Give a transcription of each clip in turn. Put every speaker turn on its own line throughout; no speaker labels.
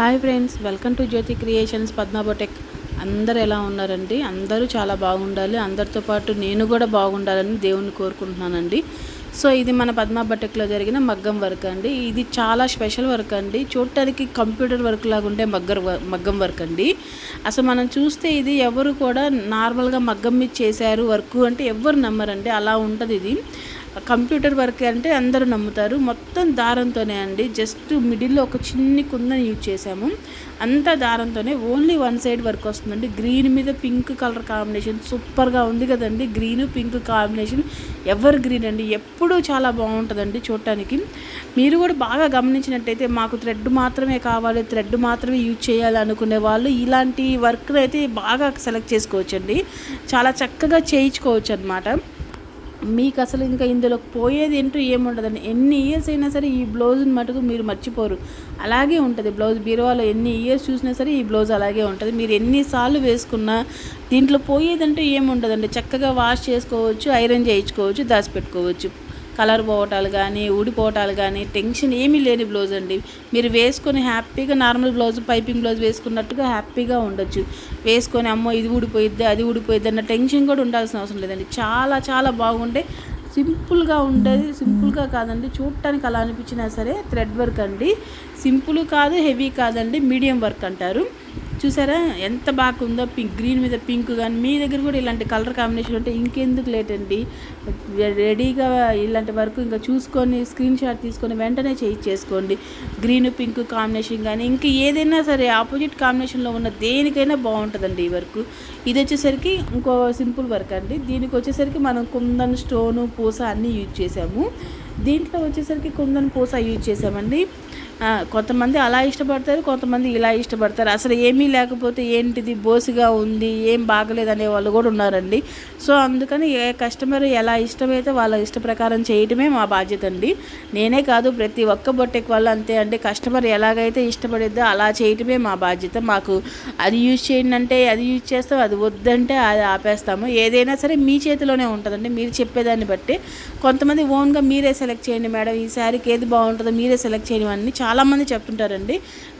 Hi friends welcome to Jyothi creations పద్మాబోటెక్ అందరు ఎలా ఉన్నారండి? అందరూ చాలా బాగుండాలి. అందరితో పాటు నేను కూడా బాగుండాలని దేవుణ్ణి కోరుకుంటున్నానండి. సో ఇది మన పద్మాబటెక్లో జరిగిన మగ్గం వర్క్ అండి. ఇది చాలా స్పెషల్ వర్క్ అండి. చూడటానికి కంప్యూటర్ వర్క్ లాగా ఉండే మగ్గర్ మగ్గం వర్క్ అండి. అసలు మనం చూస్తే ఇది ఎవరు కూడా నార్మల్గా మగ్గం మీద చేశారు వర్క్ అంటే ఎవరు నమ్మరండి. అలా ఉంటుంది ఇది. కంప్యూటర్ వర్క్ అంటే అందరూ నమ్ముతారు. మొత్తం దారంతోనే అండి. జస్ట్ మిడిల్లో ఒక చిన్ని కుందని యూజ్ చేసాము అంతా దారంతోనే ఓన్లీ వన్ సైడ్ వర్క్ వస్తుందండి. గ్రీన్ మీద పింక్ కలర్ కాంబినేషన్ సూపర్గా ఉంది కదండి. Green pink combination evergreen అండి. ఎప్పుడూ చాలా బాగుంటుందండి చూడటానికి. మీరు కూడా బాగా గమనించినట్టయితే మాకు థ్రెడ్ మాత్రమే కావాలి. థ్రెడ్ మాత్రమే యూజ్ చేయాలి అనుకునే వాళ్ళు ఇలాంటి వర్క్ అయితే బాగా సెలెక్ట్ చేసుకోవచ్చండి. చాలా చక్కగా చేయించుకోవచ్చు అనమాట మీకు అసలు ఇంకా ఇందులో పోయేది ఏంటో ఏముండదండి. ఎన్ని ఇయర్స్ అయినా సరే ఈ బ్లౌజ్ని మటుకు మీరు మర్చిపోరు. అలాగే ఉంటుంది బ్లౌజ్ బీరువాలో ఎన్ని ఇయర్స్ చూసినా సరే ఈ బ్లౌజ్ అలాగే ఉంటుంది. మీరు ఎన్నిసార్లు వేసుకున్నా దీంట్లో పోయేదంటే ఏముండదండి. చక్కగా వాష్ చేసుకోవచ్చు ఐరన్ చేయించుకోవచ్చు దాచిపెట్టుకోవచ్చు. కలర్ పోవటాలు కానీ ఊడిపోవటాలు కానీ టెన్షన్ ఏమీ లేని బ్లౌజ్ అండి. మీరు వేసుకొని హ్యాపీగా నార్మల్ బ్లౌజ్ పైపింగ్ బ్లౌజ్ వేసుకున్నట్టుగా హ్యాపీగా ఉండొచ్చు. వేసుకొని అమ్మో ఇది ఊడిపోయిద్ది అది ఊడిపోయిద్ది అన్న టెన్షన్ కూడా ఉండాల్సిన అవసరం లేదండి. చాలా చాలా బాగుండే. సింపుల్గా ఉండేది సింపుల్గా కాదండి. చూడటానికి అలా అనిపించినా సరే థ్రెడ్ వర్క్ అండి. సింపుల్ కాదు హెవీ కాదండి. మీడియం వర్క్ అంటారు. చూసారా? ఎంత బాగుందో పింక్ గ్రీన్ మీద పింక్ కానీ మీ దగ్గర కూడా ఇలాంటి కలర్ కాంబినేషన్ ఉంటే ఇంకెందుకు లేట్ అండి? రెడీగా ఇలాంటి వర్క్ ఇంకా చూసుకొని స్క్రీన్ షాట్ తీసుకొని వెంటనే చేయించేసుకోండి గ్రీన్ పింక్ కాంబినేషన్ కానీ ఇంకా ఏదైనా సరే ఆపోజిట్ కాంబినేషన్లో ఉన్న దేనికైనా బాగుంటుందండి ఈ వర్క్ ఇది వచ్చేసరికి ఇంకో సింపుల్ వర్క్ అండి. దీనికి వచ్చేసరికి మనం కుందన్ స్టోను పూస అన్నీ యూజ్ చేసాము. దీంట్లో వచ్చేసరికి కుందన్ పూస యూజ్ చేసామండి. కొంతమంది అలా ఇష్టపడతారు కొంతమంది ఇలా ఇష్టపడతారు. అసలు ఏమీ లేకపోతే ఏంటిది? బోసిగా ఉంది ఏం బాగలేదు అనే వాళ్ళు కూడా ఉన్నారండి. సో అందుకని ఏ కస్టమర్ ఎలా ఇష్టమైతే వాళ్ళ ఇష్ట ప్రకారం చేయటమే మా బాధ్యత అండి. నేనే కాదు ప్రతి ఒక్క బొట్టెక్ వాళ్ళు అంతే అండి. కస్టమర్ ఎలాగైతే ఇష్టపడిద్దో అలా చేయటమే మా బాధ్యత. మాకు అది యూజ్ చేయండి అంటే అది యూజ్ చేస్తాం అది వద్దంటే అది ఆపేస్తాము. ఏదైనా సరే మీ చేతిలోనే ఉంటుందండి. మీరు చెప్పేదాన్ని బట్టి కొంతమంది ఓన్గా మీరే సెలెక్ట్ చేయండి మేడం. ఈ శారీకి ఏది బాగుంటుందో మీరే సెలెక్ట్ చేయడం అని చాలామంది చెప్తుంటారండి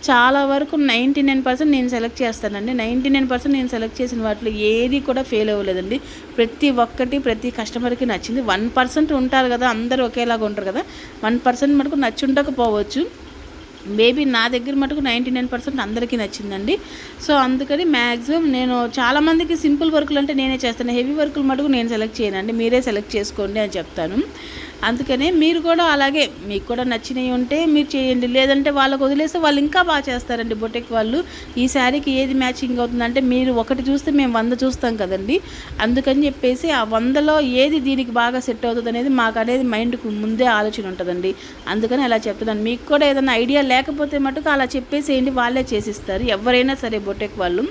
చాలా వరకు నైంటీ నైన్ పర్సెంట్ నేను సెలెక్ట్ చేస్తానండి. నైంటీ నైన్ పర్సెంట్ నేను సెలెక్ట్ చేసిన వాటిలో ఏది కూడా ఫెయిల్ అవ్వలేదండి. ప్రతి ఒక్కటి ప్రతి కస్టమర్కి నచ్చింది. వన్ పర్సెంట్ ఉంటారు కదా అందరూ ఒకేలాగా ఉంటారు కదా వన్ పర్సెంట్ మనకు నచ్చి బేబీ మేబీ నా దగ్గర మటుకు నైంటీ నైన్ పర్సెంట్ అందరికీ నచ్చిందండి. సో అందుకని మ్యాక్సిమం నేను చాలామందికి సింపుల్ వర్కులు అంటే నేనే చేస్తాను. హెవీ వర్కులు మటుకు నేను సెలెక్ట్ చేయనండి. మీరే సెలెక్ట్ చేసుకోండి అని చెప్తాను. అందుకనే మీరు కూడా అలాగే మీకు కూడా నచ్చినవి ఉంటే మీరు చేయండి. లేదంటే వాళ్ళకు వదిలేస్తే వాళ్ళు ఇంకా బాగా చేస్తారండి బొటెక్ వాళ్ళు. ఈ శారీకి ఏది మ్యాచింగ్ అవుతుందంటే మీరు ఒకటి చూస్తే మేము వంద చూస్తాం కదండి. అందుకని చెప్పేసి ఆ వందలో ఏది దీనికి బాగా సెట్ అవుతుంది అనేది మాకు అనేది మైండ్కు ముందే ఆలోచన ఉంటుందండి. అందుకని అలా చెప్తున్నాను. మీకు కూడా ఏదైనా ఐడియా లేకపోతే మటుకు అలా చెప్పేసేయండి వాళ్ళే చేసిస్తారు. ఎవరైనా సరే బొటెక్ వాళ్ళు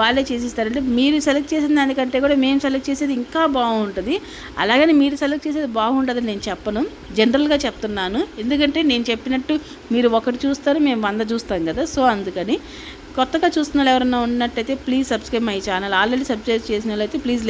వాళ్ళే చేసిస్తారంటే మీరు సెలెక్ట్ చేసిన దానికంటే కూడా మేము సెలెక్ట్ చేసేది ఇంకా బాగుంటుంది. అలాగని మీరు సెలెక్ట్ చేసేది బాగుంటుందని నేను చెప్పను. జనరల్గా చెప్తున్నాను. ఎందుకంటే నేను చెప్పినట్టు మీరు ఒకటి చూస్తారు మేము వంద చూస్తాం కదా. సో అందుకని కొత్తగా చూస్తున్న వాళ్ళు ఎవరైనా ఉన్నట్టయితే please subscribe my channel. Already subscribe చేసిన వాళ్ళైతే ప్లీజ్